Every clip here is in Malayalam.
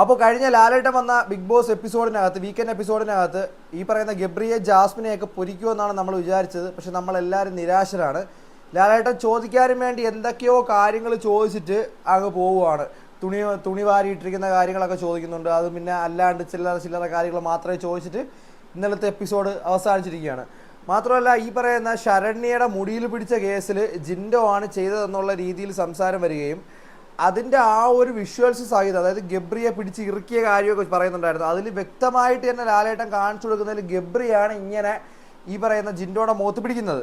അപ്പോൾ കഴിഞ്ഞ ലാലേട്ടൻ വന്ന ബിഗ് ബോസ് എപ്പിസോഡിനകത്ത് വീക്കെൻഡ് എപ്പിസോഡിനകത്ത് ഈ പറയുന്ന ഗബ്രിയെ ജാസ്മിനെയൊക്കെ പൊരിക്കുമെന്നാണ് നമ്മൾ വിചാരിച്ചത്. പക്ഷെ നമ്മളെല്ലാവരും നിരാശരാണ്. ലാലേട്ടൻ ചോദിക്കാനും വേണ്ടി എന്തൊക്കെയോ കാര്യങ്ങൾ ചോദിച്ചിട്ട് അങ്ങ് പോവുകയാണ്. തുണി തുണി വാരിയിട്ടിരിക്കുന്ന കാര്യങ്ങളൊക്കെ ചോദിക്കുന്നുണ്ട്. അത് പിന്നെ അല്ലാണ്ട് ചില്ലറ ചില്ലറ കാര്യങ്ങൾ മാത്രമേ ചോദിച്ചിട്ട് ഇന്നലത്തെ എപ്പിസോഡ് അവസാനിച്ചിരിക്കുകയാണ്. മാത്രമല്ല ഈ പറയുന്ന ശരണ്യയുടെ മുടിയിൽ പിടിച്ച കേസിൽ ജിൻഡോ ആണ് ചെയ്തതെന്നുള്ള രീതിയിൽ സംസാരം വരികയും അതിന്റെ ആ ഒരു വിഷ്വൽസ് സഹിതം അതായത് ഗബ്രിയെ പിടിച്ച് ഇറുക്കിയ കാര്യമൊക്കെ പറയുന്നുണ്ടായിരുന്നു. അതിൽ വ്യക്തമായിട്ട് തന്നെ ലാലേട്ടൻ കാണിച്ചു കൊടുക്കുന്നതിൽ ഗബ്രിയാണ് ഇങ്ങനെ ഈ പറയുന്ന ജിൻഡോടെ മോത്ത് പിടിക്കുന്നത്.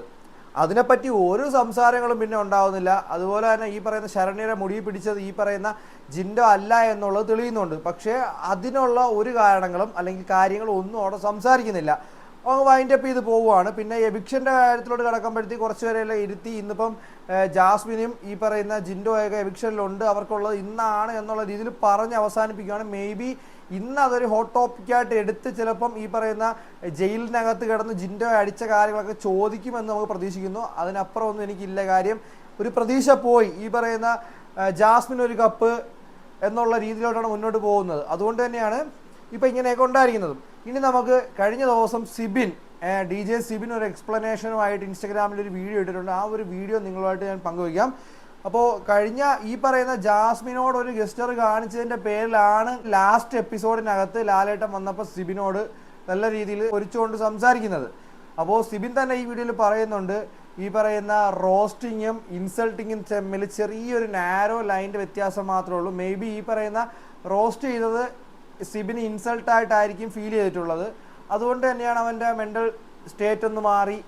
അതിനെപ്പറ്റി ഒരു സംസാരങ്ങളും പിന്നെ ഉണ്ടാവുന്നില്ല. അതുപോലെ തന്നെ ഈ പറയുന്ന ശരണ്യരെ മുടി പിടിച്ചത് ഈ പറയുന്ന ജിൻഡോ അല്ല എന്നുള്ളത് തെളിയുന്നുണ്ട്. പക്ഷേ അതിനുള്ള ഒരു കാരണങ്ങളും അല്ലെങ്കിൽ കാര്യങ്ങളും ഒന്നും അവിടെ സംസാരിക്കുന്നില്ല. വൈൻഡ് അപ്പ് ചെയ്ത് പോവുകയാണ്. പിന്നെ എവിക്ഷന്റെ കാര്യത്തിലോട്ട് കിടക്കുമ്പോഴത്തേക്ക് കുറച്ച് പേരെല്ലാം ഇരുത്തി ഇന്നിപ്പം ജാസ്മിനും ഈ പറയുന്ന ജിൻഡോയൊക്കെ എവിക്ഷനിലുണ്ട് അവർക്കുള്ളത് ഇന്നാണ് എന്നുള്ള രീതിയിൽ പറഞ്ഞ് അവസാനിപ്പിക്കുകയാണ്. മേ ബി ഇന്ന് അതൊരു ഹോട്ട് ടോപ്പിക്കായിട്ട് എടുത്ത് ചിലപ്പം ഈ പറയുന്ന ജയിലിനകത്ത് കിടന്ന് ജിൻഡോ അടിച്ച കാര്യങ്ങളൊക്കെ ചോദിക്കുമെന്ന് നമുക്ക് പ്രതീക്ഷിക്കുന്നു. അതിനപ്പുറം ഒന്നും എനിക്കില്ല കാര്യം. ഒരു പ്രതീക്ഷ പോയി. ഈ പറയുന്ന ജാസ്മിൻ ഒരു കപ്പ് എന്നുള്ള രീതിയിലോട്ടാണ് മുന്നോട്ട് പോകുന്നത്. അതുകൊണ്ട് തന്നെയാണ് ഇപ്പം ഇങ്ങനെയൊക്കെ ഉണ്ടായിരിക്കുന്നതും. ഇനി നമുക്ക് കഴിഞ്ഞ ദിവസം സിബിൻ ഡി ജെ സിബിൻ ഒരു എക്സ്പ്ലനേഷനുമായിട്ട് ഇൻസ്റ്റഗ്രാമിൽ ഒരു വീഡിയോ ഇട്ടിട്ടുണ്ട്. ആ ഒരു വീഡിയോ നിങ്ങളുമായിട്ട് ഞാൻ പങ്കുവയ്ക്കാം. അപ്പോൾ കഴിഞ്ഞ ഈ പറയുന്ന ജാസ്മിനോട് ഒരു ഗസ്റ്റർ കാണിച്ചതിന്റെ പേരിലാണ് ലാസ്റ്റ് എപ്പിസോഡിനകത്ത് ലാലേട്ടൻ വന്നപ്പോൾ സിബിനോട് നല്ല രീതിയിൽ ഒരിച്ചുകൊണ്ട് സംസാരിക്കുന്നത്. അപ്പോൾ സിബിൻ തന്നെ ഈ വീഡിയോയിൽ പറയുന്നുണ്ട് ഈ പറയുന്ന റോസ്റ്റിങ്ങും ഇൻസൾട്ടിങ്ങും തമ്മിൽ ചെറിയൊരു നാരോ ലൈന്റെ വ്യത്യാസം മാത്രമേ ഉള്ളൂ. മേ ബി ഈ പറയുന്ന റോസ്റ്റ് ചെയ്തത് സിബിന് ഇൻസൾട്ടായിട്ടായിരിക്കും ഫീൽ ചെയ്തിട്ടുള്ളത്. അതുകൊണ്ട് തന്നെയാണ് അവന്റെ മെന്റൽ സ്റ്റേറ്റ് ഒന്ന് മാറി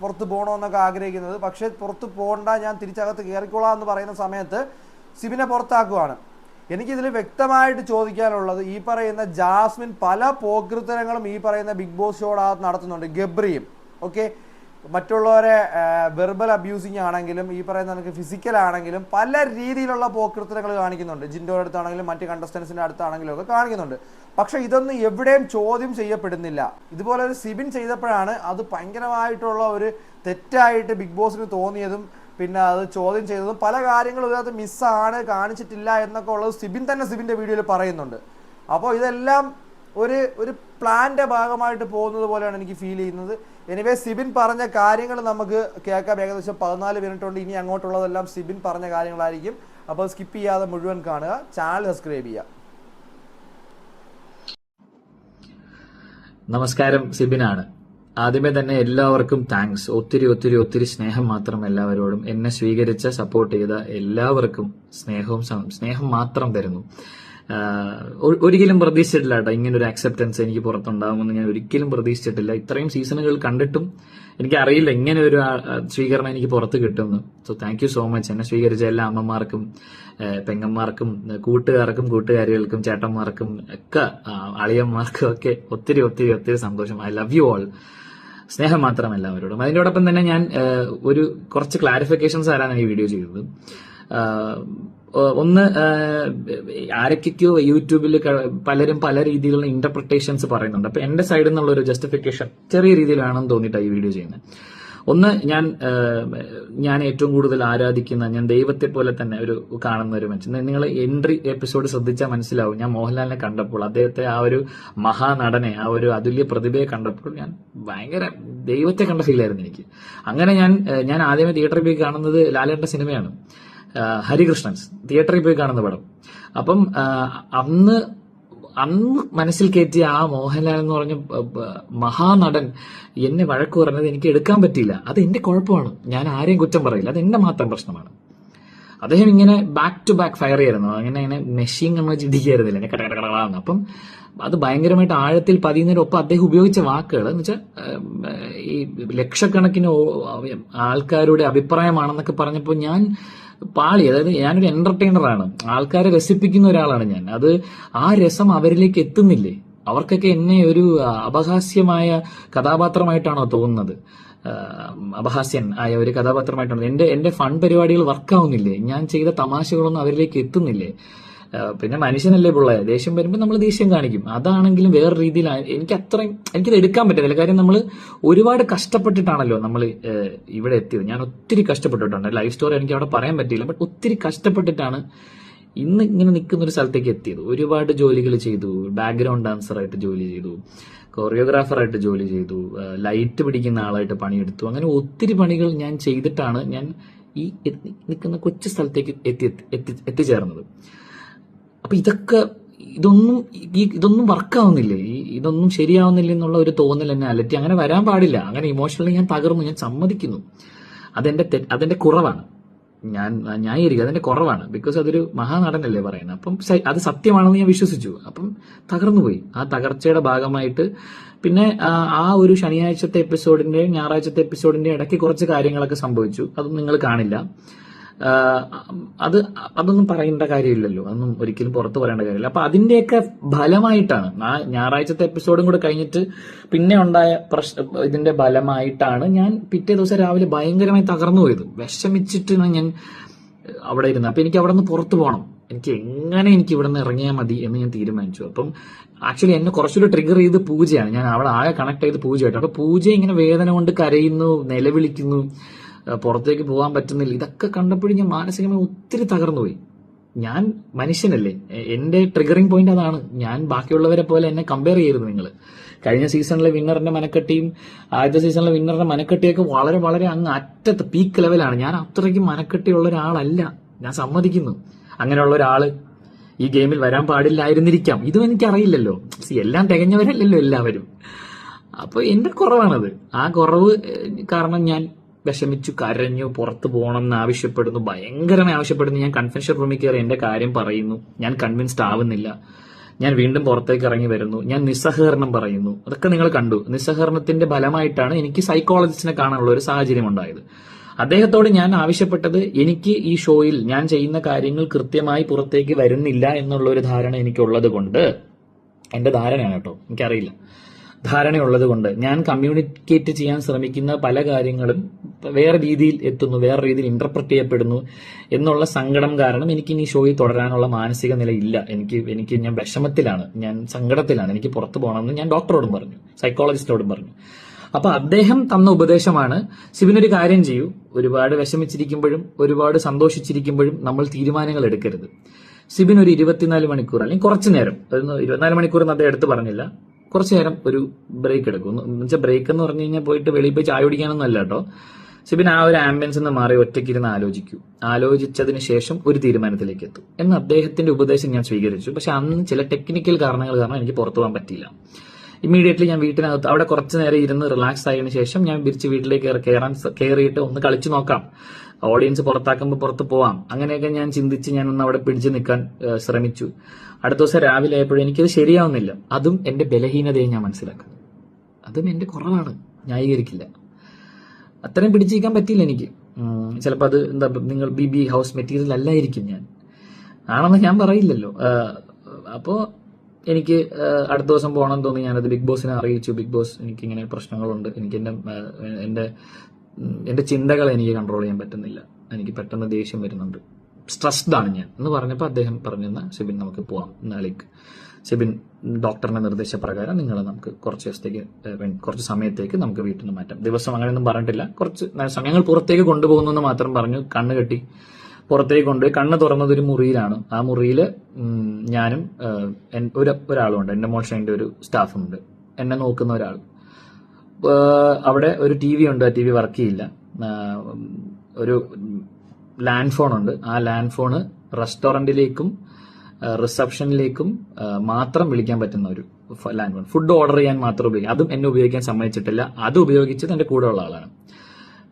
പുറത്ത് പോകണമെന്നൊക്കെ ആഗ്രഹിക്കുന്നത്. പക്ഷേ പുറത്ത് പോകണ്ട ഞാൻ തിരിച്ചകത്ത് കയറിക്കോളാം എന്ന് പറയുന്ന സമയത്ത് സിബിനെ പുറത്താക്കുവാണ്. എനിക്കിതിൽ വ്യക്തമായിട്ട് ചോദിക്കാനുള്ളത് ഈ പറയുന്ന ജാസ്മിൻ പല പോകൃത്തരങ്ങളും ഈ പറയുന്ന ബിഗ് ബോസ് ഷോടകത്ത് നടത്തുന്നുണ്ട്. ഗബ്രിയും ഓക്കെ മറ്റുള്ളവരെ വെർബൽ അബ്യൂസിങ് ആണെങ്കിലും ഈ പറയുന്ന നമുക്ക് ഫിസിക്കൽ ആണെങ്കിലും പല രീതിയിലുള്ള പോക്കൃത്തനങ്ങൾ കാണിക്കുന്നുണ്ട്. ജിൻഡോയുടെ അടുത്താണെങ്കിലും മറ്റ് കണ്ടസ്റ്റൻസിന്റെ അടുത്താണെങ്കിലും ഒക്കെ കാണിക്കുന്നുണ്ട്. പക്ഷെ ഇതൊന്നും എവിടെയും ചോദ്യം ചെയ്യപ്പെടുന്നില്ല. ഇതുപോലെ ഒരു സിബിൻ ചെയ്തപ്പോഴാണ് അത് ഭയങ്കരമായിട്ടുള്ള ഒരു തെറ്റായിട്ട് ബിഗ് ബോസിന് തോന്നിയതും പിന്നെ അത് ചോദ്യം ചെയ്തതും പല കാര്യങ്ങളും ഇതിനകത്ത് മിസ്സാണ് കാണിച്ചിട്ടില്ല എന്നൊക്കെ ഉള്ളത് സിബിൻ തന്നെ സിബിന്റെ വീഡിയോയിൽ പറയുന്നുണ്ട്. അപ്പോൾ ഇതെല്ലാം ഒരു ഒരു പ്ലാന്റെ ഭാഗമായിട്ട് പോകുന്നത് പോലെയാണ് എനിക്ക് ഫീൽ ചെയ്യുന്നത്. എനിവേ സിബിൻ പറഞ്ഞ കാര്യങ്ങൾ നമുക്ക് കേൾക്കാം. ഏകദേശം പതിനാല് മിനിറ്റ് കൊണ്ട് ഇനി അങ്ങോട്ടുള്ളതെല്ലാം സിബിൻ പറഞ്ഞ കാര്യങ്ങളായിരിക്കും. അപ്പോൾ സ്കിപ്പ് ചെയ്യാതെ മുഴുവൻ കാണുക. ചാനൽ സബ്സ്ക്രൈബ് ചെയ്യുക. നമസ്കാരം സിബിനാണ്. ആദ്യമേ തന്നെ എല്ലാവർക്കും താങ്ക്സ് ഒത്തിരി ഒത്തിരി ഒത്തിരി സ്നേഹം മാത്രം എല്ലാവരോടും. എന്നെ സ്വീകരിച്ച സപ്പോർട്ട് ചെയ്ത എല്ലാവർക്കും സ്നേഹവും സ്നേഹം മാത്രം തരുന്നു. ഒരിക്കലും പ്രതീക്ഷിച്ചിട്ടില്ല കേട്ടോ ഇങ്ങനെ ഒരു അക്സെപ്റ്റൻസ് എനിക്ക് പുറത്തുണ്ടാകുമെന്ന് ഞാൻ ഒരിക്കലും പ്രതീക്ഷിച്ചിട്ടില്ല. ഇത്രയും സീസണുകൾ കണ്ടിട്ടും എനിക്ക് അറിയില്ല ഇങ്ങനെ ഒരു സ്വീകരണം എനിക്ക് പുറത്ത് കിട്ടുമെന്ന്. So thank you so much എന്നെ സ്വീകരിച്ച എല്ലാ അമ്മമാർക്കും പെങ്ങന്മാർക്കും കൂട്ടുകാർക്കും കൂട്ടുകാരികൾക്കും ചേട്ടന്മാർക്കും ഒക്കെ അളിയന്മാർക്കും ഒക്കെ ഒത്തിരി ഒത്തിരി ഒത്തിരി സന്തോഷം. ഐ ലവ് യു ഓൾ സ്നേഹം മാത്രം എല്ലാവരോടും. അതിനോടൊപ്പം തന്നെ ഞാൻ ഒരു കുറച്ച് ക്ലാരിഫിക്കേഷൻസ് തരാനാണ് ഈ വീഡിയോ ചെയ്തത് ഒന്ന് ആരൊക്കെയോ യൂട്യൂബിൽ പലരും പല രീതിയിലുള്ള ഇന്റർപ്രിട്ടേഷൻസ് പറയുന്നുണ്ട്. അപ്പൊ എന്റെ സൈഡിൽ നിന്നുള്ള ഒരു ജസ്റ്റിഫിക്കേഷൻ ചെറിയ രീതിയിലാണെന്ന് തോന്നിയിട്ടാണ് ഈ വീഡിയോ ചെയ്യുന്നത് ഒന്ന് ഞാൻ ഞാൻ ഏറ്റവും കൂടുതൽ ആരാധിക്കുന്ന ഞാൻ ദൈവത്തെ പോലെ തന്നെ ഒരു കാണുന്ന ഒരു മനുഷ്യൻ നിങ്ങൾ എൻട്രി എപ്പിസോഡ് ശ്രദ്ധിച്ചാൽ മനസ്സിലാവും. ഞാൻ മോഹൻലാലിനെ കണ്ടപ്പോൾ അദ്ദേഹത്തെ ആ ഒരു മഹാനടനെ ആ ഒരു അതുല്യ പ്രതിഭയെ കണ്ടപ്പോൾ ഞാൻ ഭയങ്കര ദൈവത്തെ കണ്ട ഫീലായിരുന്നു എനിക്ക്. അങ്ങനെ ഞാൻ ഞാൻ ആദ്യമേ തിയേറ്ററിൽ പോയി കാണുന്നത് ലാലേട്ട സിനിമയാണ് ഹരികൃഷ്ണൻസ് തിയേറ്ററിൽ പോയി കാണുന്ന പടം. അപ്പം അന്ന് അന്ന് മനസ്സിൽ കയറ്റിയ ആ മോഹൻലാൽ എന്ന് പറഞ്ഞ മഹാനടൻ എന്നെ വഴക്ക് പറഞ്ഞത് എനിക്ക് എടുക്കാൻ പറ്റിയില്ല. അത് എന്റെ കുഴപ്പമാണ്. ഞാൻ ആരെയും കുറ്റം പറയില്ല. അത് എന്റെ മാത്രം പ്രശ്നമാണ്. അദ്ദേഹം ഇങ്ങനെ ബാക്ക് ടു ബാക്ക് ഫയർ ചെയ്യായിരുന്നു അങ്ങനെ ഇങ്ങനെ മെഷീൻ നമ്മൾ ചിന്തിക്കായിരുന്നില്ല എന്നെ കടകടകളാണ് അപ്പം അത് ഭയങ്കരമായിട്ട് ആഴത്തിൽ പതിയുന്നതിനൊപ്പം അദ്ദേഹം ഉപയോഗിച്ച വാക്കുകൾ എന്ന് വെച്ചാൽ ഈ ലക്ഷക്കണക്കിന് ആൾക്കാരുടെ അഭിപ്രായമാണെന്നൊക്കെ പറഞ്ഞപ്പോൾ ഞാൻ പാളി അതായത് ഞാനൊരു എന്റർടൈനറാണ് ആൾക്കാരെ രസിപ്പിക്കുന്ന ഒരാളാണ് ഞാൻ. അത് ആ രസം അവരിലേക്ക് എത്തുന്നില്ലേ? അവർക്കൊക്കെ എന്നെ ഒരു അപഹാസ്യമായ കഥാപാത്രമായിട്ടാണോ തോന്നുന്നത്. അപഹാസ്യൻ ആയ ഒരു കഥാപാത്രമായിട്ടാണ് എന്റെ എന്റെ ഫൺ പരിപാടികൾ വർക്കാവുന്നില്ലേ ഞാൻ ചെയ്ത തമാശകളൊന്നും അവരിലേക്ക് എത്തുന്നില്ലേ? പിന്നെ മനുഷ്യനല്ലേ പിള്ളേ ദേഷ്യം വരുമ്പോൾ നമ്മൾ ദേഷ്യം കാണിക്കും. അതാണെങ്കിലും വേറെ രീതിയിൽ എനിക്ക് അത്രയും എനിക്കത് എടുക്കാൻ പറ്റുന്നില്ല കാര്യം നമ്മൾ ഒരുപാട് കഷ്ടപ്പെട്ടിട്ടാണല്ലോ നമ്മൾ ഇവിടെ എത്തിയത്. ഞാൻ ഒത്തിരി കഷ്ടപ്പെട്ടിട്ടുണ്ട്. ലൈഫ് സ്റ്റോറി എനിക്ക് അവിടെ പറയാൻ പറ്റിയില്ല. ബട്ട് ഒത്തിരി കഷ്ടപ്പെട്ടിട്ടാണ് ഇന്ന് ഇങ്ങനെ നിൽക്കുന്ന ഒരു സ്ഥലത്തേക്ക് എത്തിയത്. ഒരുപാട് ജോലികൾ ചെയ്തു. ബാക്ക്ഗ്രൗണ്ട് ഡാൻസർ ആയിട്ട് ജോലി ചെയ്തു. കൊറിയോഗ്രാഫറായിട്ട് ജോലി ചെയ്തു. ലൈറ്റ് പിടിക്കുന്ന ആളായിട്ട് പണിയെടുത്തു. അങ്ങനെ ഒത്തിരി പണികൾ ഞാൻ ചെയ്തിട്ടാണ് ഞാൻ ഈ നിൽക്കുന്ന കൊച്ചു സ്ഥലത്തേക്ക് എത്തി എത്തി എത്തിച്ചേർന്നത്. അപ്പൊ ഇതൊക്കെ ഇതൊന്നും ഈ ഇതൊന്നും വർക്കാവുന്നില്ലേ? ഈ ഇതൊന്നും ശരിയാവുന്നില്ല എന്നുള്ള ഒരു തോന്നൽ എന്നെ അലറ്റി അങ്ങനെ വരാൻ പാടില്ല. അങ്ങനെ ഇമോഷണലി ഞാൻ തകർന്നു. ഞാൻ സമ്മതിക്കുന്നു. അതെന്റെ അതെന്റെ കുറവാണ്. ഞാൻ ന്യായീകരിക്കും അതിന്റെ കുറവാണ്. ബിക്കോസ് അതൊരു മഹാനടനല്ലേ പറയുന്നത്. അപ്പം അത് സത്യമാണെന്ന് ഞാൻ വിശ്വസിച്ചു. അപ്പം തകർന്നുപോയി ആ തകർച്ചയുടെ ഭാഗമായിട്ട്. പിന്നെ ആ, ഒരു ശനിയാഴ്ചത്തെ എപ്പിസോഡിന്റെ ഞായറാഴ്ചത്തെ എപ്പിസോഡിന്റെ ഇടയ്ക്ക് കുറച്ച് കാര്യങ്ങളൊക്കെ സംഭവിച്ചു. അതൊന്നും നിങ്ങൾ കാണില്ല. അത് അതൊന്നും പറയേണ്ട കാര്യമില്ലല്ലോ. അതൊന്നും ഒരിക്കലും പുറത്ത് പറയേണ്ട കാര്യമില്ല. അപ്പൊ അതിന്റെയൊക്കെ ഫലമായിട്ടാണ് ആ ഞായറാഴ്ചത്തെ എപ്പിസോഡും കൂടെ കഴിഞ്ഞിട്ട് പിന്നെ ഉണ്ടായ പ്രശ്ന ഇതിന്റെ ഫലമായിട്ടാണ് ഞാൻ പിറ്റേ ദിവസം രാവിലെ ഭയങ്കരമായി തകർന്നു പോയത്. വിഷമിച്ചിട്ടാണ് ഞാൻ അവിടെ ഇരുന്നത് അപ്പൊ എനിക്ക് അവിടെ നിന്ന് പുറത്തു പോകണം. എനിക്ക് എങ്ങനെ എനിക്ക് ഇവിടെ നിന്ന് ഇറങ്ങിയാൽ മതി എന്ന് ഞാൻ തീരുമാനിച്ചു. അപ്പം ആക്ച്വലി എന്നെ കുറച്ചുകൂടി ട്രിഗർ ചെയ്ത് പൂജയാണ്. ഞാൻ അവിടെ ആകെ കണക്ട് ചെയ്ത് പൂജയായിട്ട്. അപ്പൊ പൂജ ഇങ്ങനെ വേദന കൊണ്ട് കരയുന്നു നിലവിളിക്കുന്നു. പുറത്തേക്ക് പോകാൻ പറ്റുന്നില്ല. ഇതൊക്കെ കണ്ടപ്പോഴും ഞാൻ മാനസികമായി ഒത്തിരി തകർന്നുപോയി. ഞാൻ മനുഷ്യനല്ലേ. എന്റെ ട്രിഗറിംഗ് പോയിന്റ് അതാണ്. ഞാൻ ബാക്കിയുള്ളവരെ പോലെ എന്നെ കമ്പയർ ചെയ്യരുത് നിങ്ങൾ കഴിഞ്ഞ സീസണിലെ വിന്നറിന്റെ മനക്കെട്ടിയും ആദ്യത്തെ സീസണിലെ വിന്നറിന്റെ മനക്കെട്ടിയൊക്കെ വളരെ വളരെ അങ്ങ് അറ്റത്ത് പീക്ക് ലെവലാണ് ഞാൻ അത്രയ്ക്ക് മനക്കെട്ടിയുള്ള ഒരാളല്ല. ഞാൻ സമ്മതിക്കുന്നു. അങ്ങനെയുള്ള ഒരാൾ ഈ ഗെയിമിൽ വരാൻ പാടില്ലായിരുന്നിരിക്കാം. ഇതും എനിക്കറിയില്ലല്ലോ. എല്ലാം തികഞ്ഞവരല്ലല്ലോ എല്ലാവരും. അപ്പൊ എന്റെ കുറവാണത്. ആ കുറവ് കാരണം ഞാൻ വിഷമിച്ചു കരഞ്ഞു പുറത്തു പോകണം എന്ന് ആവശ്യപ്പെടുന്നു ഭയങ്കരമായി ആവശ്യപ്പെടുന്നു. ഞാൻ കൺവെൻഷൻ റൂമിൽ കയറി എന്റെ കാര്യം പറയുന്നു. ഞാൻ കൺവിൻസ്ഡ് ആവുന്നില്ല. ഞാൻ വീണ്ടും പുറത്തേക്ക് ഇറങ്ങി വരുന്നു. ഞാൻ നിസ്സഹകരണം പറയുന്നു. അതൊക്കെ നിങ്ങൾ കണ്ടു. നിസ്സഹകരണത്തിന്റെ ഫലമായിട്ടാണ് എനിക്ക് സൈക്കോളജിസ്റ്റിനെ കാണാനുള്ള ഒരു സാഹചര്യം ഉണ്ടായത്. അദ്ദേഹത്തോട് ഞാൻ ആവശ്യപ്പെട്ടത് എനിക്ക് ഈ ഷോയിൽ ഞാൻ ചെയ്യുന്ന കാര്യങ്ങൾ കൃത്യമായി പുറത്തേക്ക് വരുന്നില്ല എന്നുള്ള ഒരു ധാരണ എനിക്കുള്ളത് കൊണ്ട്. എന്റെ ധാരണയാണ് കേട്ടോ. എനിക്കറിയില്ല. ധാരണയുള്ളത് കൊണ്ട് ഞാൻ കമ്മ്യൂണിക്കേറ്റ് ചെയ്യാൻ ശ്രമിക്കുന്ന പല കാര്യങ്ങളും വേറെ രീതിയിൽ എത്തുന്നു വേറെ രീതിയിൽ ഇന്റർപ്രറ്റ് ചെയ്യപ്പെടുന്നു എന്നുള്ള സങ്കടം കാരണം എനിക്ക് ഇനി ഷോയിൽ തുടരാനുള്ള മാനസിക നില ഇല്ല. എനിക്ക് എനിക്ക് ഞാൻ വിഷമത്തിലാണ്. ഞാൻ സങ്കടത്തിലാണ്. എനിക്ക് പുറത്തു പോകണമെന്ന് ഞാൻ ഡോക്ടറോടും പറഞ്ഞു സൈക്കോളജിസ്റ്റിനോടും പറഞ്ഞു. അപ്പൊ അദ്ദേഹം തന്ന ഉപദേശമാണ് ശിവനൊരു കാര്യം ചെയ്യൂ. ഒരുപാട് വിഷമിച്ചിരിക്കുമ്പോഴും ഒരുപാട് സന്തോഷിച്ചിരിക്കുമ്പോഴും നമ്മൾ തീരുമാനങ്ങൾ എടുക്കരുത്. സിബിൻ ഒരു ഇരുപത്തിനാല് മണിക്കൂർ അല്ലെങ്കിൽ കുറച്ചു നേരം ഇരുപത്തിനാല് മണിക്കൂർ എന്ന് അദ്ദേഹം എടുത്ത് പറഞ്ഞില്ല. കുറച്ചു നേരം ഒരു ബ്രേക്ക് എടുക്കും. എന്നുവെച്ചാൽ ബ്രേക്ക് എന്ന് പറഞ്ഞു കഴിഞ്ഞാൽ പോയിട്ട് വെളിയിൽ പോയി ചായ കുടിക്കാനൊന്നും അല്ല കേട്ടോ പിന്നെ ആ ഒരു ആംബിയൻസ് നിന്ന് മാറി ഒറ്റയ്ക്കിരുന്ന് ആലോചിക്കൂ. ആലോചിച്ചതിന് ശേഷം ഒരു തീരുമാനത്തിലേക്ക് എത്തും. എന്ന് അദ്ദേഹത്തിന്റെ ഉപദേശം ഞാൻ സ്വീകരിച്ചു. പക്ഷെ അന്ന് ചില ടെക്നിക്കൽ കാരണങ്ങൾ കാരണം എനിക്ക് പുറത്തു പോകാൻ പറ്റിയില്ല. ഇമ്മീഡിയറ്റ്ലി ഞാൻ വീട്ടിനകത്ത് അവിടെ കുറച്ച് നേരം ഇരുന്ന് റിലാക്സ് ആയതിനു ശേഷം ഞാൻ തിരിച്ച് വീട്ടിലേക്ക് കയറി- കയറാൻ കയറിയിട്ട് ഒന്ന് കളിച്ചു നോക്കാം. ഓഡിയൻസ് പുറത്താക്കുമ്പോൾ പുറത്ത് പോവാം. അങ്ങനെയൊക്കെ ഞാൻ ചിന്തിച്ച് ഞാൻ ഒന്ന് അവിടെ പിടിച്ചു നിൽക്കാൻ ശ്രമിച്ചു. അടുത്ത ദിവസം രാവിലെ ആയപ്പോഴും എനിക്കത് ശരിയാവുന്നില്ല. അതും എന്റെ ബലഹീനതയെ ഞാൻ മനസ്സിലാക്കുന്നു. അതും എന്റെ കുറവാണ്. ന്യായീകരിക്കില്ല. അത്രയും പിടിച്ചിരിക്കാൻ പറ്റിയില്ല എനിക്ക്. ചിലപ്പോൾ അത് എന്താ നിങ്ങൾ ബി ബി ഹൗസ് മെറ്റീരിയൽ അല്ലായിരിക്കും ഞാൻ. ആണെന്ന് ഞാൻ പറയില്ലല്ലോ. അപ്പോൾ എനിക്ക് അടുത്ത ദിവസം പോകണം തോന്നി ഞാനത് ബിഗ് ബോസിനെ അറിയിച്ചു. ബിഗ് ബോസ് എനിക്ക് ഇങ്ങനെ പ്രശ്നങ്ങളുണ്ട്. എനിക്ക് എന്റെ എന്റെ എന്റെ ചിന്തകൾ എനിക്ക് കൺട്രോൾ ചെയ്യാൻ പറ്റുന്നില്ല. എനിക്ക് പെട്ടെന്ന് ദേഷ്യം വരുന്നുണ്ട്. സ്ട്രെസ്ഡ് ആണ് ഞാൻ. എന്ന് പറഞ്ഞപ്പോൾ അദ്ദേഹം പറഞ്ഞെന്ന സിബിൻ നമുക്ക് പോവാം. നാളേക്ക് സിബിൻ ഡോക്ടറിന്റെ നിർദ്ദേശപ്രകാരം നിങ്ങൾ നമുക്ക് കുറച്ച് ദിവസത്തേക്ക് കുറച്ച് സമയത്തേക്ക് നമുക്ക് വീട്ടിൽ നിന്ന് മാറ്റാം. ദിവസം അങ്ങനെയൊന്നും പറഞ്ഞിട്ടില്ല. കുറച്ച് സമയങ്ങൾ പുറത്തേക്ക് കൊണ്ടുപോകുന്നു എന്ന് മാത്രം പറഞ്ഞു കണ്ണ് കെട്ടി. പുറത്തേക്ക് കൊണ്ടുപോയി കണ്ണ് തുറന്നത് ഒരു മുറിയിലാണ്. ആ മുറിയിൽ ഞാനും ഒരു ഒരാളുണ്ട് എന്റെ മോഷന്റെ ഒരു സ്റ്റാഫുണ്ട് എന്നെ നോക്കുന്ന ഒരാൾ. അവിടെ ഒരു ടി വി ഉണ്ട്. ആ ടി വി വർക്ക് ചെയ്യില്ല. ഒരു ലാൻഡ് ഫോൺ ഉണ്ട്. ആ ലാൻഡ് ഫോണ് റെസ്റ്റോറന്റിലേക്കും റിസപ്ഷനിലേക്കും മാത്രം വിളിക്കാൻ പറ്റുന്ന ഒരു ലാൻഡ് ഫോൺ ഫുഡ് ഓർഡർ ചെയ്യാൻ മാത്രം ഉപയോഗിക്കും. അതും എന്നെ ഉപയോഗിക്കാൻ സമ്മതിച്ചിട്ടില്ല. അത് ഉപയോഗിച്ച് എന്റെ കൂടെ ഉള്ള ആളാണ്.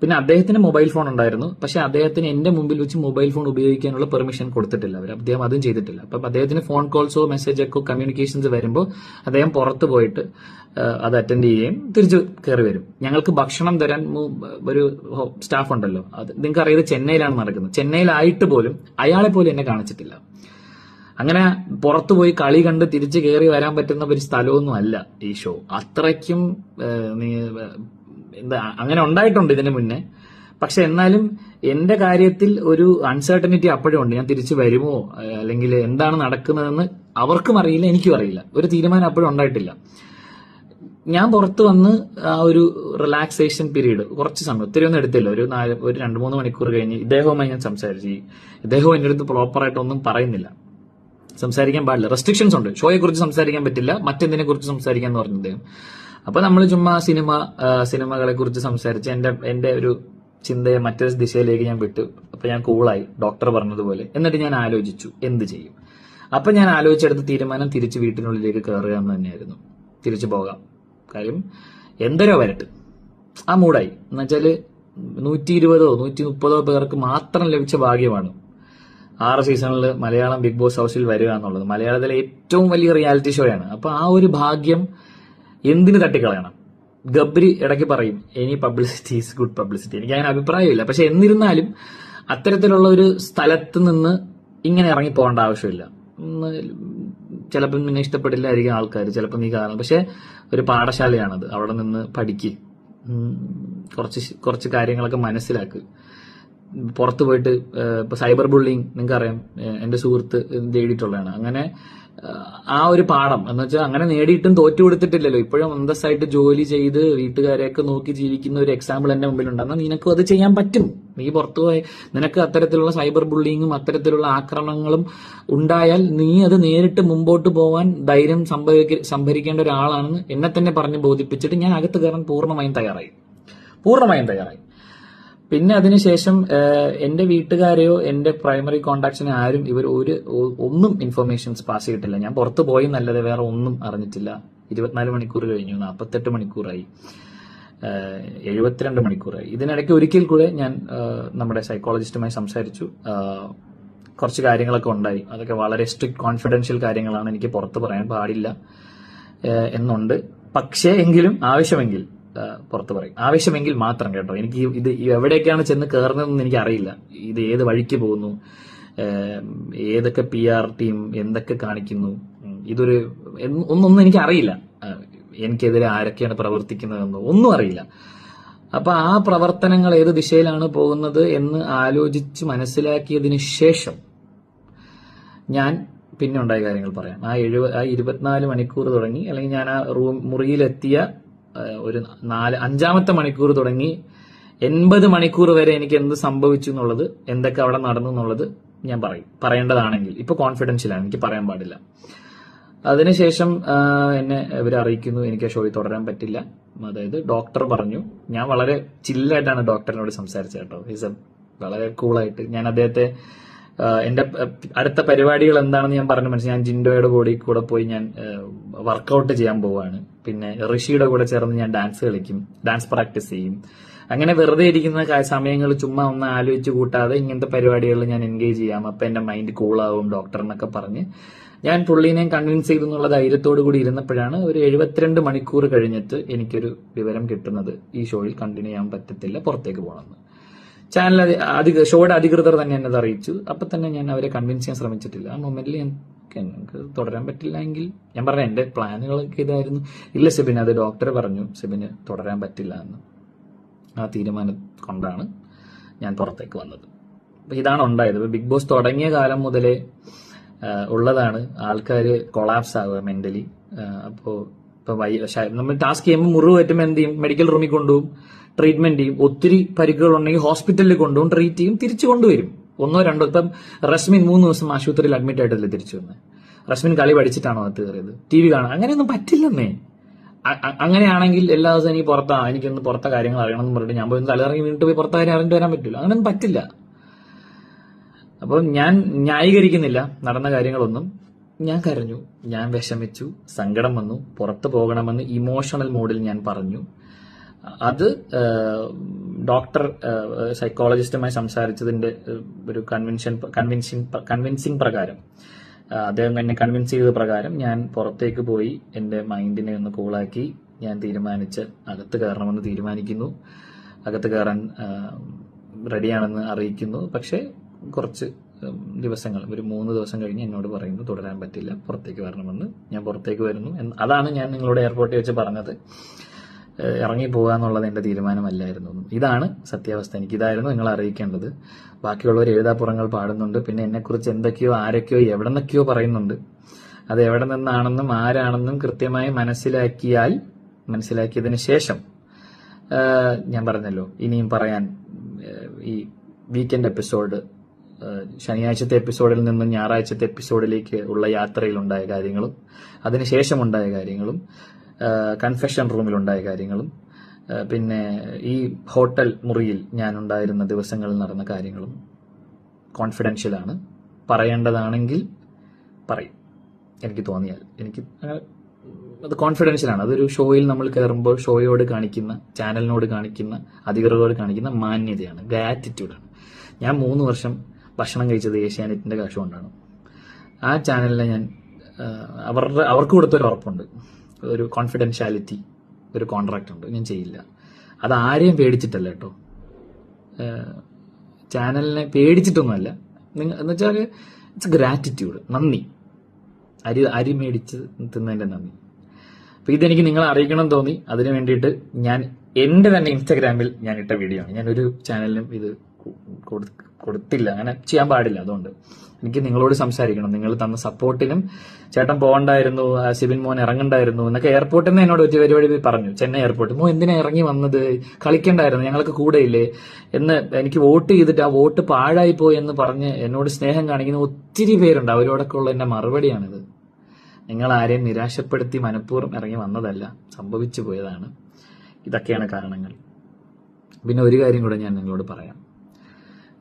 പിന്നെ അദ്ദേഹത്തിന് മൊബൈൽ ഫോൺ ഉണ്ടായിരുന്നു. പക്ഷെ അദ്ദേഹത്തിന് എന്റെ മുമ്പിൽ വെച്ച് മൊബൈൽ ഫോൺ ഉപയോഗിക്കാനുള്ള പെർമിഷൻ കൊടുത്തിട്ടില്ല. അവർ അദ്ദേഹം അതും ചെയ്തിട്ടില്ല. അപ്പം അദ്ദേഹത്തിന് ഫോൺ കോൾസോ മെസ്സേജൊക്കെ കമ്മ്യൂണിക്കേഷൻസ് വരുമ്പോൾ അദ്ദേഹം പുറത്ത് പോയിട്ട് അത് അറ്റൻഡ് ചെയ്യുകയും തിരിച്ചു കയറി വരും. ഞങ്ങൾക്ക് ഭക്ഷണം തരാൻ ഒരു സ്റ്റാഫ് ഉണ്ടല്ലോ. അത് നിങ്ങൾക്ക് അറിയാതെ ചെന്നൈയിലാണ് നടക്കുന്നത്. ചെന്നൈയിലായിട്ട് പോലും അയാളെ പോലും എന്നെ കാണിച്ചിട്ടില്ല. അങ്ങനെ പുറത്തു പോയി കളി കണ്ട് തിരിച്ചു കയറി വരാൻ പറ്റുന്ന ഒരു സ്ഥലമൊന്നും അല്ല ഈ ഷോ. അത്രയ്ക്കും അങ്ങനെ ഉണ്ടായിട്ടുണ്ട് ഇതിന് മുന്നേ. പക്ഷെ എന്നാലും എന്റെ കാര്യത്തിൽ ഒരു അൺസർട്ടനിറ്റി അപ്പോഴും ഉണ്ട്. ഞാൻ തിരിച്ചു വരുമോ? അല്ലെങ്കിൽ എന്താണ് നടക്കുന്നതെന്ന് അവർക്കും അറിയില്ല എനിക്കും അറിയില്ല. ഒരു തീരുമാനം അപ്പോഴും ഉണ്ടായിട്ടില്ല. ഞാൻ പുറത്ത് വന്ന് ആ ഒരു റിലാക്സേഷൻ പീരീഡ് കുറച്ച് സമയം ഒത്തിരി ഒന്നും എടുത്തില്ല. ഒരു നാല് ഒരു രണ്ട് മൂന്ന് മണിക്കൂർ കഴിഞ്ഞ് ഇദ്ദേഹവുമായി ഞാൻ സംസാരിച്ചു. ഇദ്ദേഹവും എന്റെ അടുത്ത് പ്രോപ്പറായിട്ട് ഒന്നും പറയുന്നില്ല. സംസാരിക്കാൻ പാടില്ല. റെസ്ട്രിക്ഷൻസ് ഉണ്ട്. ഷോയെ കുറിച്ച് സംസാരിക്കാൻ പറ്റില്ല. മറ്റെന്തിനെ കുറിച്ച് സംസാരിക്കാൻ പറഞ്ഞു അദ്ദേഹം അപ്പൊ നമ്മൾ ചുമ്മാ സിനിമ സിനിമകളെ കുറിച്ച് സംസാരിച്ച് എന്റെ എന്റെ ഒരു ചിന്തയെ മറ്റൊരു ദിശയിലേക്ക് ഞാൻ വിട്ടു. അപ്പൊ ഞാൻ കൂളായി. ഡോക്ടർ പറഞ്ഞതുപോലെ. എന്നിട്ട് ഞാൻ ആലോചിച്ചു എന്ത് ചെയ്യും? അപ്പൊ ഞാൻ ആലോചിച്ചെടുത്ത തീരുമാനം തിരിച്ച് വീട്ടിനുള്ളിലേക്ക് കയറുക എന്ന് തന്നെയായിരുന്നു. തിരിച്ചു പോകാം. കാര്യം എന്തരോ വരട്ടെ. ആ മൂടായി എന്നുവെച്ചാൽ നൂറ്റി ഇരുപതോ നൂറ്റി മുപ്പതോ പേർക്ക് മാത്രം ലഭിച്ച ഭാഗ്യമാണ് ആറ് സീസണിൽ മലയാളം ബിഗ് ബോസ് ഹൗസിൽ വരിക എന്നുള്ളത്. മലയാളത്തിലെ ഏറ്റവും വലിയ റിയാലിറ്റി ഷോയാണ്. അപ്പൊ ആ ഒരു ഭാഗ്യം എന്തിനു തട്ടിക്കളയണം? ഗബ്രി ഇടയ്ക്ക് പറയും any publicity is good publicity എനിക്ക് അങ്ങനെ അഭിപ്രായമില്ല. പക്ഷെ എന്നിരുന്നാലും അത്തരത്തിലുള്ള ഒരു സ്ഥലത്ത് നിന്ന് ഇങ്ങനെ ഇറങ്ങി പോകേണ്ട ആവശ്യമില്ല. ചിലപ്പം നിന്നെ ഇഷ്ടപ്പെടില്ലായിരിക്കും ആൾക്കാർ ചിലപ്പം നീ കാരണം. പക്ഷെ ഒരു പാഠശാലയാണത്. അവിടെ നിന്ന് പഠിക്ക്. കുറച്ച് കുറച്ച് കാര്യങ്ങളൊക്കെ മനസ്സിലാക്ക്. പുറത്ത് പോയിട്ട് ഇപ്പൊ സൈബർ ബുള്ളിങ് നിങ്ങൾക്കറിയാം അറിയാം എന്റെ സുഹൃത്ത് നേടിയിട്ടുള്ളതാണ് അങ്ങനെ ആ ഒരു പാഠം എന്ന് വെച്ചാൽ അങ്ങനെ നേടിയിട്ടും തോറ്റു കൊടുത്തിട്ടില്ലല്ലോ. ഇപ്പോഴും അന്തസ്സായിട്ട് ജോലി ചെയ്ത് വീട്ടുകാരെയൊക്കെ നോക്കി ജീവിക്കുന്ന ഒരു എക്സാമ്പിൾ എന്റെ മുമ്പിലുണ്ട് എന്നാൽ നിനക്കും അത് ചെയ്യാൻ പറ്റും. നീ പുറത്തു പോയി നിനക്ക് അത്തരത്തിലുള്ള സൈബർ ബുള്ളിങ്ങും അത്തരത്തിലുള്ള ആക്രമണങ്ങളും ഉണ്ടായാൽ നീ അത് നേരിട്ട് മുമ്പോട്ട് പോവാൻ ധൈര്യം സംഭരിക്കേണ്ട ഒരാളാണെന്ന് എന്നെ തന്നെ പറഞ്ഞ് ബോധിപ്പിച്ചിട്ട് ഞാൻ അകത്ത് കയറാൻ പൂർണമായും തയ്യാറായി. പൂർണമായും തയ്യാറായി. പിന്നെ അതിനുശേഷം എന്റെ വീട്ടുകാരെയോ എന്റെ പ്രൈമറി കോണ്ടാക്ട്സിനെ ആരും ഇവർ ഒരു ഒന്നും ഇൻഫർമേഷൻസ് പാസ് ചെയ്തിട്ടില്ല. ഞാൻ പുറത്ത് പോയി നല്ലത് വേറെ ഒന്നും അറിഞ്ഞിട്ടില്ല. ഇരുപത്തിനാല് മണിക്കൂർ കഴിഞ്ഞു നാൽപ്പത്തെട്ട് മണിക്കൂറായി. എഴുപത്തിരണ്ട് മണിക്കൂറായി. ഇതിനിടയ്ക്ക് ഒരിക്കൽ കൂടെ ഞാൻ നമ്മുടെ സൈക്കോളജിസ്റ്റുമായി സംസാരിച്ചു. കുറച്ച് കാര്യങ്ങളൊക്കെ ഉണ്ടായി. അതൊക്കെ വളരെ സ്ട്രിക്ട് കോൺഫിഡൻഷ്യൽ കാര്യങ്ങളാണ് എനിക്ക് പുറത്ത് പറയാൻ പാടില്ല എന്നുണ്ട്. പക്ഷേ എങ്കിലും ആവശ്യമെങ്കിൽ പുറത്ത് പറയും. ആവശ്യമെങ്കിൽ മാത്രം കേട്ടോ. എനിക്ക് ഇത് എവിടേക്കാണ് ചെന്ന് കയറുന്നതെന്ന് എനിക്ക് അറിയില്ല ഇത് ഏത് വഴിക്ക് പോകുന്നു? ഏതൊക്കെ പി ആർ ടീം എന്തൊക്കെ കാണിക്കുന്നു? ഇതൊരു ഒന്നൊന്നും എനിക്ക് അറിയില്ല എനിക്കെതിരെ ആരൊക്കെയാണ് പ്രവർത്തിക്കുന്നതെന്നോ ഒന്നും അറിയില്ല. അപ്പൊ ആ പ്രവർത്തനങ്ങൾ ഏത് ദിശയിലാണ് പോകുന്നത് എന്ന് ആലോചിച്ച് മനസ്സിലാക്കിയതിന് ശേഷം ഞാൻ പിന്നെ ഉണ്ടായ കാര്യങ്ങൾ പറയാം. ആ എഴുപ ആ ഇരുപത്തിനാല് മണിക്കൂർ തുടങ്ങി അല്ലെങ്കിൽ ഞാൻ ആ റൂം മുറിയിലെത്തിയ ഒരു നാല് അഞ്ചാമത്തെ മണിക്കൂർ തുടങ്ങി എൺപത് മണിക്കൂർ വരെ എനിക്ക് എന്ത് സംഭവിച്ചു എന്നുള്ളത് എന്തൊക്കെ അവിടെ നടന്നു എന്നുള്ളത് ഞാൻ പറയും. പറയേണ്ടതാണെങ്കിൽ. ഇപ്പൊ കോൺഫിഡൻഷ്യലാണ് എനിക്ക് പറയാൻ പാടില്ല. അതിനുശേഷം എന്നെ ഇവർ അറിയിക്കുന്നു. എനിക്ക് ആ ഷോയിൽ തുടരാൻ പറ്റില്ല. അതായത് ഡോക്ടർ പറഞ്ഞു. ഞാൻ വളരെ ചില്ലായിട്ടാണ് ഡോക്ടറിനോട് സംസാരിച്ചത് കേട്ടോ. ഈസ് എ വളരെ കൂളായിട്ട്. ഞാൻ അദ്ദേഹത്തെ എന്റെ അടുത്ത പരിപാടികൾ എന്താണെന്ന് ഞാൻ പറഞ്ഞു. മനസ്സിലായി? ഞാൻ ജിൻഡോയുടെ കൂടി കൂടെ പോയി ഞാൻ വർക്കൗട്ട് ചെയ്യാൻ പോവാണ്. പിന്നെ ഋഷിയുടെ കൂടെ ചേർന്ന് ഞാൻ ഡാൻസ് കളിക്കും ഡാൻസ് പ്രാക്ടീസ് ചെയ്യും. അങ്ങനെ വെറുതെ ഇരിക്കുന്ന സമയങ്ങൾ ചുമ്മാ ഒന്ന് ആലോചിച്ച് കൂട്ടാതെ ഇങ്ങനത്തെ പരിപാടികളിൽ ഞാൻ എൻഗേജ് ചെയ്യാം. അപ്പൊ എന്റെ മൈൻഡ് കൂളാവും ഡോക്ടർ എന്നൊക്കെ പറഞ്ഞ്. ഞാൻ പുള്ളീനെയും കൺവിൻസ് ചെയ്തു എന്നുള്ള ധൈര്യത്തോടു കൂടി ഇരുന്നപ്പോഴാണ് ഒരു എഴുപത്തിരണ്ട് മണിക്കൂർ കഴിഞ്ഞിട്ട് എനിക്കൊരു വിവരം കിട്ടുന്നത്. ഈ ഷോയിൽ കണ്ടിന്യൂ ചെയ്യാൻ പറ്റത്തില്ല പുറത്തേക്ക് പോകണമെന്ന്. ചാനൽ അധിക ഷോയുടെ അധികൃതർ തന്നെ എന്നത് അറിയിച്ചു. അപ്പൊ തന്നെ ഞാൻ അവരെ കൺവിൻസ് ചെയ്യാൻ ശ്രമിച്ചിട്ടില്ല. ആ മൊമെന്റിൽ എനിക്ക് നിങ്ങൾക്ക് തുടരാൻ പറ്റില്ല എങ്കിൽ. ഞാൻ പറഞ്ഞ എന്റെ പ്ലാനുകളൊക്കെ ഇതായിരുന്നു. ഇല്ല സെബിൻ അത് ഡോക്ടർ പറഞ്ഞു. സെബിന് തുടരാൻ പറ്റില്ല എന്ന്. ആ തീരുമാനം കൊണ്ടാണ് ഞാൻ പുറത്തേക്ക് വന്നത്. അപ്പൊ ഇതാണ് ഉണ്ടായത്. ബിഗ് ബോസ് തുടങ്ങിയ കാലം മുതലേ ഉള്ളതാണ്. ആൾക്കാർ കൊളാപ്സ് ആവുക മെന്റലി അപ്പോൾ ഇപ്പൊ വൈ നമ്മൾ ടാസ്ക് ചെയ്യുമ്പോൾ മുറിവ് പറ്റുമ്പോൾ എന്ത് ചെയ്യും? മെഡിക്കൽ റൂമിൽ കൊണ്ടുപോകും ട്രീറ്റ്മെന്റ് ചെയ്യും. ഒത്തിരി പരിക്കുകൾ ഉണ്ടെങ്കിൽ ഹോസ്പിറ്റലിൽ കൊണ്ടുപോകും ട്രീറ്റ് ചെയ്യും തിരിച്ചു കൊണ്ടുവരും. ഒന്നോ രണ്ടോ ഇപ്പം റസ്മിൻ മൂന്ന് ദിവസം ആശുപത്രിയിൽ അഡ്മിറ്റ് ആയിട്ടല്ലേ തിരിച്ചു വന്നത് റസ്മിൻ കളി പഠിച്ചിട്ടാണോ അത് കയറിയത്? ടി വി കാണാൻ? അങ്ങനെയൊന്നും പറ്റില്ലെന്നേ. അങ്ങനെയാണെങ്കിൽ എല്ലാ ദിവസവും എനിക്ക് പുറത്താ എനിക്കൊന്ന് പുറത്തെ കാര്യങ്ങൾ അറിയണം എന്ന് പറഞ്ഞിട്ട് ഞാൻ പോയി ഒന്ന് വീണ്ടും പോയി പുറത്തെ കാര്യം അറിഞ്ഞിട്ട് വരാൻ പറ്റില്ല. അങ്ങനെയൊന്നും പറ്റില്ല. അപ്പോൾ ഞാൻ ന്യായീകരിക്കുന്നില്ല നടന്ന കാര്യങ്ങളൊന്നും. ഞാൻ കരഞ്ഞു. ഞാൻ വിഷമിച്ചു. സങ്കടം വന്നു. പുറത്തു പോകണമെന്ന് ഇമോഷണൽ മോഡിൽ ഞാൻ പറഞ്ഞു. അത് ഡോക്ടർ സൈക്കോളജിസ്റ്റുമായി സംസാരിച്ചതിന്റെ ഒരു കൺവിൻഷൻ കൺവിൻസിങ് കൺവിൻസിങ് പ്രകാരം അദ്ദേഹം എന്നെ കൺവിൻസ് ചെയ്ത പ്രകാരം ഞാൻ പുറത്തേക്ക് പോയി എന്റെ മൈൻഡിനെ ഒന്ന് കൂളാക്കി ഞാൻ തീരുമാനിച്ച് അകത്ത് കയറണമെന്ന് തീരുമാനിക്കുന്നു. അകത്ത് കയറാൻ റെഡിയാണെന്ന് അറിയിക്കുന്നു. പക്ഷേ കുറച്ച് ദിവസങ്ങൾ ഒരു മൂന്ന് ദിവസം കഴിഞ്ഞ് എന്നോട് പറയുന്നു തുടരാൻ പറ്റില്ല പുറത്തേക്ക് വരണമെന്ന്. ഞാൻ പുറത്തേക്ക് വരുന്നു അതാണ് ഞാൻ നിങ്ങളോട് എയർപോർട്ടിൽ വെച്ച് പറഞ്ഞത്. ഇറങ്ങി എന്നുള്ളത് എന്റെ തീരുമാനമല്ലായിരുന്നു. ഇതാണ് സത്യാവസ്ഥ. എനിക്ക് ഇതായിരുന്നു നിങ്ങൾ അറിയിക്കേണ്ടത്. ബാക്കിയുള്ളവർ എഴുതാപ്പുറങ്ങൾ പാടുന്നുണ്ട്. പിന്നെ എന്നെക്കുറിച്ച് എന്തൊക്കെയോ ആരൊക്കെയോ എവിടെ നിന്നൊക്കെയോ പറയുന്നുണ്ട്. അത് എവിടെ നിന്നാണെന്നും ആരാണെന്നും കൃത്യമായി മനസ്സിലാക്കിയാൽ മനസ്സിലാക്കിയതിന് ശേഷം ഞാൻ പറഞ്ഞല്ലോ ഇനിയും പറയാൻ ഈ വീക്കെൻഡ് എപ്പിസോഡ് ശനിയാഴ്ചത്തെ എപ്പിസോഡിൽ നിന്നും ഞായറാഴ്ചത്തെ എപ്പിസോഡിലേക്ക് ഉള്ള യാത്രയിലുണ്ടായ കാര്യങ്ങളും അതിനുശേഷം ഉണ്ടായ കാര്യങ്ങളും കൺഫെഷൻ റൂമിലുണ്ടായ കാര്യങ്ങളും പിന്നെ ഈ ഹോട്ടൽ മുറിയിൽ ഞാൻ ഉണ്ടായിരുന്ന ദിവസങ്ങളിൽ നടന്ന കാര്യങ്ങളും കോൺഫിഡൻഷ്യലാണ് പറയേണ്ടതാണെങ്കിൽ പറയും. എനിക്ക് തോന്നിയാൽ. എനിക്ക് അത് കോൺഫിഡൻഷ്യലാണ് അതൊരു ഷോയിൽ നമ്മൾ കയറുമ്പോൾ ഷോയോട് കാണിക്കുന്ന ചാനലിനോട് കാണിക്കുന്ന അധികൃതരോട് കാണിക്കുന്ന മാന്യതയാണ് ഗ്രാറ്റിറ്റ്യൂഡാണ് ഞാൻ മൂന്ന് വർഷം ഭക്ഷണം കഴിച്ചത് ഏഷ്യാനെറ്റിന്റെ കാശ് കൊണ്ടാണ് ആ ചാനലിനെ ഞാൻ അവരുടെ അവർക്ക് കൊടുത്തൊരു ഉറപ്പുണ്ട്. ഒരു കോൺഫിഡൻഷ്യാലിറ്റി ഒരു കോൺട്രാക്റ്റ് ഉണ്ട്. ഞാൻ ചെയ്യില്ല. അത് ആരെയും പേടിച്ചിട്ടല്ല കേട്ടോ. ചാനലിനെ പേടിച്ചിട്ടൊന്നുമല്ല. നിങ്ങൾ എന്ന് വെച്ചാൽ ഇറ്റ്സ് ഗ്രാറ്റിറ്റ്യൂഡ് നന്ദി. അരി അരി മേടിച്ച് തിന്നതിന്റെ നന്ദി. അപ്പോൾ ഇതെനിക്ക് നിങ്ങളെ അറിയിക്കണം തോന്നി. അതിനു വേണ്ടിയിട്ട് ഞാൻ എന്റെ തന്നെ ഇൻസ്റ്റാഗ്രാമിൽ ഞാൻ ഇട്ട വീഡിയോ ആണ്. ഞാനൊരു ചാനലിനും ഇത് കൊ- കൊടു- കൊടുത്തില്ല. അങ്ങനെ ചെയ്യാൻ പാടില്ല അതുകൊണ്ട്. എനിക്ക് നിങ്ങളോട് സംസാരിക്കണം. നിങ്ങൾ തന്ന സപ്പോർട്ടിനും ചേട്ടൻ പോകണ്ടായിരുന്നു സിബിൻ മോൻ ഇറങ്ങണ്ടായിരുന്നു എന്നൊക്കെ എയർപോർട്ടിൽ നിന്ന് എന്നോട് ഒരു പരിപാടി പറഞ്ഞു. ചെന്നൈ എയർപോർട്ട് മോ എന്തിനാ ഇറങ്ങി വന്നത്? കളിക്കണ്ടായിരുന്നു. ഞങ്ങൾക്ക് കൂടെ ഇല്ലേ എന്ന് എനിക്ക് വോട്ട് ചെയ്തിട്ട് ആ വോട്ട് പാഴായി പോയി എന്ന് പറഞ്ഞ് എന്നോട് സ്നേഹം കാണിക്കുന്ന ഒത്തിരി പേരുണ്ട്. അവരോടൊക്കെ ഉള്ള എന്റെ മറുപടിയാണിത്. നിങ്ങൾ ആരെയും നിരാശപ്പെടുത്തി മനഃപൂർവം ഇറങ്ങി വന്നതല്ല സംഭവിച്ചു പോയതാണ്. ഇതൊക്കെയാണ് കാരണങ്ങൾ. പിന്നെ ഒരു കാര്യം കൂടെ ഞാൻ നിങ്ങളോട് പറയാം.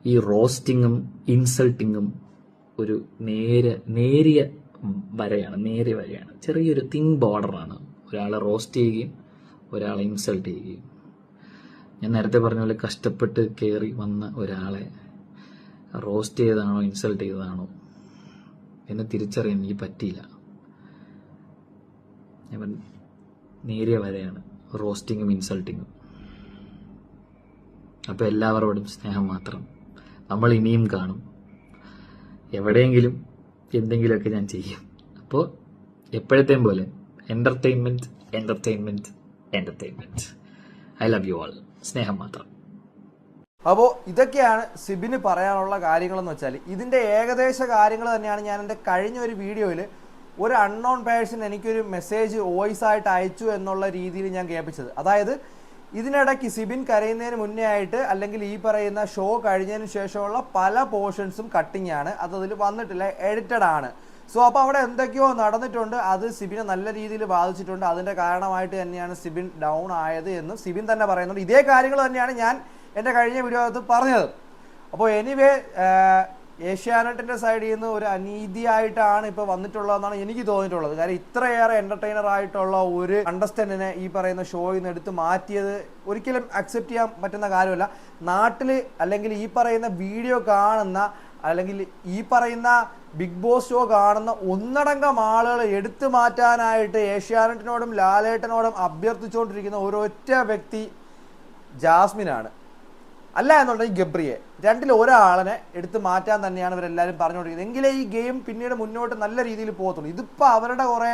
ഈ റോസ്റ്റിങ്ങും ഇൻസൾട്ടിങ്ങും ഒരു നേര് നേരിയ വരയാണ് നേരിയ വരയാണ്. ചെറിയൊരു തിൻ ബോർഡറാണ് ഒരാളെ റോസ്റ്റ് ചെയ്യുകയും ഒരാളെ ഇൻസൾട്ട് ചെയ്യുകയും. ഞാൻ നേരത്തെ പറഞ്ഞ പോലെ കഷ്ടപ്പെട്ട് കയറി വന്ന ഒരാളെ റോസ്റ്റ് ചെയ്തതാണോ ഇൻസൾട്ട് ചെയ്തതാണോ എന്നെ തിരിച്ചറിയാൻ എനിക്ക് പറ്റിയില്ല. ഞാൻ നേരിയ വരയാണ് റോസ്റ്റിങ്ങും ഇൻസൾട്ടിങ്ങും അപ്പോൾ എല്ലാവരോടും സ്നേഹം മാത്രം. നമ്മൾ ഇനിയും കാണും. എവിടെയെങ്കിലും എന്തെങ്കിലുമൊക്കെ ഞാൻ ചെയ്യും. അപ്പോൾ എപ്പോഴത്തെയും പോലെ entertainment entertainment entertainment I love you all സ്നേഹം മാത്രം. അപ്പോൾ ഇതൊക്കെയാണ് സിബിന് പറയാനുള്ള കാര്യങ്ങളെന്ന് വെച്ചാൽ ഇതിന്റെ ഏകദേശ കാര്യങ്ങൾ തന്നെയാണ് ഞാൻ എന്റെ കഴിഞ്ഞ ഒരു വീഡിയോയിൽ ഒരു അൺനോൺ പേഴ്സൺ എനിക്കൊരു മെസ്സേജ് വോയിസ് ആയിട്ട് അയച്ചു എന്നുള്ള രീതിയിൽ ഞാൻ കേൾപ്പിച്ചത്. അതായത് ഇതിനിടയ്ക്ക് സിബിൻ കരയുന്നതിന് മുന്നേ ആയിട്ട് അല്ലെങ്കിൽ ഈ പറയുന്ന ഷോ കഴിഞ്ഞതിന് ശേഷമുള്ള പല പോർഷൻസും കട്ടിങ് ആണ്. അത് അതിൽ വന്നിട്ടില്ല എഡിറ്റഡ് ആണ്. സോ അപ്പോൾ അവിടെ എന്തൊക്കെയോ നടന്നിട്ടുണ്ട്. അത് സിബിനെ നല്ല രീതിയിൽ ബാധിച്ചിട്ടുണ്ട്. അതിന്റെ കാരണമായിട്ട് തന്നെയാണ് സിബിൻ ഡൗൺ ആയത് എന്ന് സിബിൻ തന്നെ പറയുന്നുണ്ട്. ഇതേ കാര്യങ്ങൾ തന്നെയാണ് ഞാൻ എന്റെ കഴിഞ്ഞ വീഡിയോ അകത്ത് പറഞ്ഞത്. അപ്പോൾ എനിവേ ഏഷ്യാനെറ്റിന്റെ സൈഡിൽ നിന്ന് ഒരു അനീതിയായിട്ടാണ് ഇപ്പോൾ വന്നിട്ടുള്ളതെന്നാണ് എനിക്ക് തോന്നിയിട്ടുള്ളത്. കാര്യം ഇത്രയേറെ എന്റർടൈനർ ആയിട്ടുള്ള ഒരു അണ്ടർസ്റ്റാൻഡിനെ ഈ പറയുന്ന ഷോയിൽ നിന്ന് എടുത്ത് മാറ്റിയത് ഒരിക്കലും അക്സെപ്റ്റ് ചെയ്യാൻ പറ്റുന്ന കാര്യമല്ല. നാട്ടിൽ അല്ലെങ്കിൽ ഈ പറയുന്ന വീഡിയോ കാണുന്ന അല്ലെങ്കിൽ ഈ പറയുന്ന ബിഗ് ബോസ് ഷോ കാണുന്ന ഒന്നടങ്കം ആളുകൾ എടുത്തു മാറ്റാനായിട്ട് ഏഷ്യാനെറ്റിനോടും ലാലേട്ടനോടും അഭ്യർത്ഥിച്ചുകൊണ്ടിരിക്കുന്ന ഒരൊറ്റ വ്യക്തി ജാസ്മിനാണ്. അല്ല എന്നുണ്ടെങ്കിൽ ഗബ്രിയെ. രണ്ടിൽ ഒരാളിനെ എടുത്ത് മാറ്റാൻ തന്നെയാണ് ഇവരെല്ലാവരും പറഞ്ഞുകൊണ്ടിരിക്കുന്നത്. എങ്കിലേ ഈ ഗെയിം പിന്നീട് മുന്നോട്ട് നല്ല രീതിയിൽ പോകത്തുള്ളൂ. ഇതിപ്പോൾ അവരുടെ കുറേ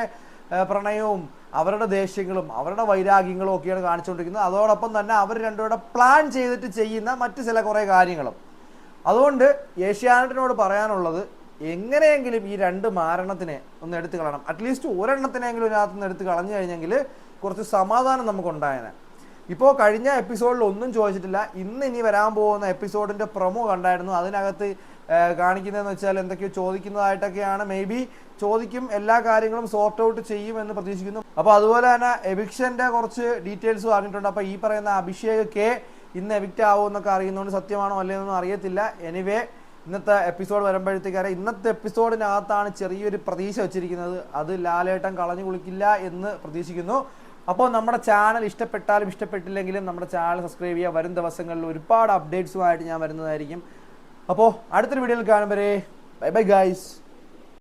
പ്രണയവും അവരുടെ ദേഷ്യങ്ങളും അവരുടെ വൈരാഗ്യങ്ങളും ഒക്കെയാണ് കാണിച്ചുകൊണ്ടിരിക്കുന്നത്. അതോടൊപ്പം തന്നെ അവർ രണ്ടുപേരുടെ പ്ലാൻ ചെയ്തിട്ട് ചെയ്യുന്ന മറ്റ് ചില കുറേ കാര്യങ്ങളും. അതുകൊണ്ട് ഏഷ്യാനെറ്റിനോട് പറയാനുള്ളത് എങ്ങനെയെങ്കിലും ഈ രണ്ട് മാരണത്തിനെ ഒന്ന് എടുത്തു കളയണം. അറ്റ്ലീസ്റ്റ് ഒരെണ്ണത്തിനെങ്കിലും ഇതിനകത്ത് നിന്ന് എടുത്ത് കളഞ്ഞു കഴിഞ്ഞെങ്കിൽ കുറച്ച് സമാധാനം നമുക്കുണ്ടായേനെ. ഇപ്പോൾ കഴിഞ്ഞ എപ്പിസോഡിൽ ഒന്നും ചോദിച്ചിട്ടില്ല. ഇന്ന് ഇനി വരാൻ പോകുന്ന എപ്പിസോഡിന്റെ പ്രൊമോ കണ്ടായിരുന്നു. അതിനകത്ത് കാണിക്കുന്നതെന്ന് വെച്ചാൽ എന്തൊക്കെയോ ചോദിക്കുന്നതായിട്ടൊക്കെയാണ്. മേ ബി ചോദിക്കും എല്ലാ കാര്യങ്ങളും സോർട്ട് ഔട്ട് ചെയ്യും എന്ന് പ്രതീക്ഷിക്കുന്നു. അപ്പോൾ അതുപോലെ തന്നെ എവിക്ഷന്റെ കുറച്ച് ഡീറ്റെയിൽസ് പറഞ്ഞിട്ടുണ്ട്. അപ്പോൾ ഈ പറയുന്ന അഭിഷേക് കെ ഇന്ന് എവിക്റ്റ് ആവുമെന്നൊക്കെ അറിയുന്നതുകൊണ്ട് സത്യമാണോ അല്ലയെന്നൊന്നും അറിയത്തില്ല. എനിവേ ഇന്നത്തെ എപ്പിസോഡ് വരുമ്പോഴത്തേക്കാരെ ഇന്നത്തെ എപ്പിസോഡിനകത്താണ് ചെറിയൊരു പ്രതീക്ഷ വെച്ചിരിക്കുന്നത്. അത് ലാലേട്ടൻ കളഞ്ഞു കുളിക്കില്ല എന്ന് പ്രതീക്ഷിക്കുന്നു. അപ്പോൾ നമ്മുടെ ചാനൽ ഇഷ്ടപ്പെട്ടാലും ഇഷ്ടപ്പെട്ടില്ലെങ്കിലും നമ്മുടെ ചാനൽ സബ്സ്ക്രൈബ് ചെയ്യുക വരും ദിവസങ്ങളിൽ ഒരുപാട് അപ്ഡേറ്റ്സുമായിട്ട് ഞാൻ വരുന്നതായിരിക്കും. അപ്പോൾ അടുത്തൊരു വീഡിയോയിൽ കാണും വരെ. Bye bye guys